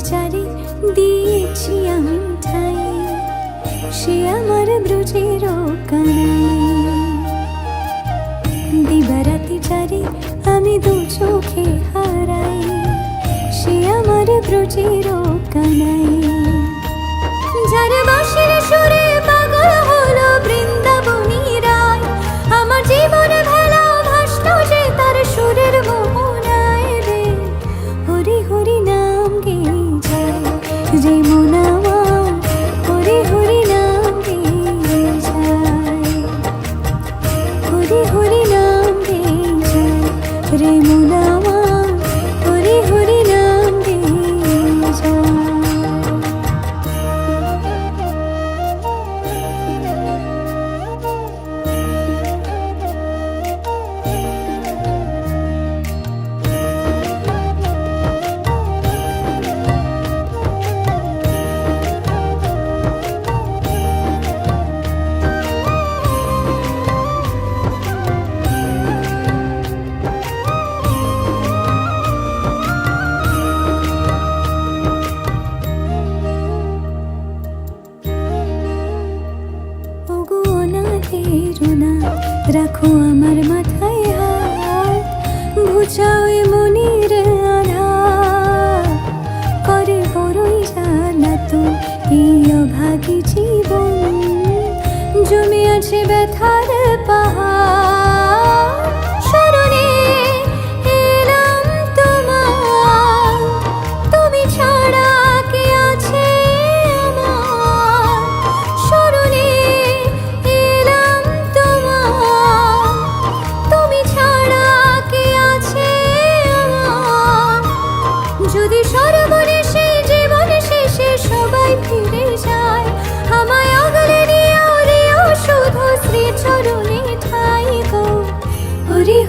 যারে দিয়েছি আমি ঠাই। সে আমার ব্রজের দিবারাতি যারে আমি দু চোখে হারাই। সে আমার ব্রজের যে মনে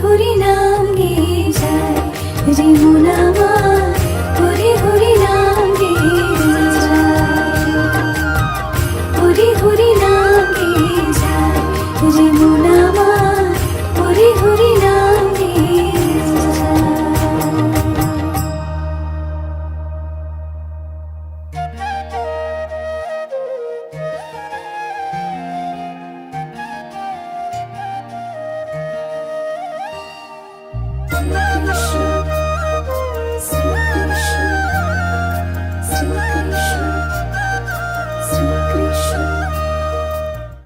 হরি নাম গে যায় জীবনা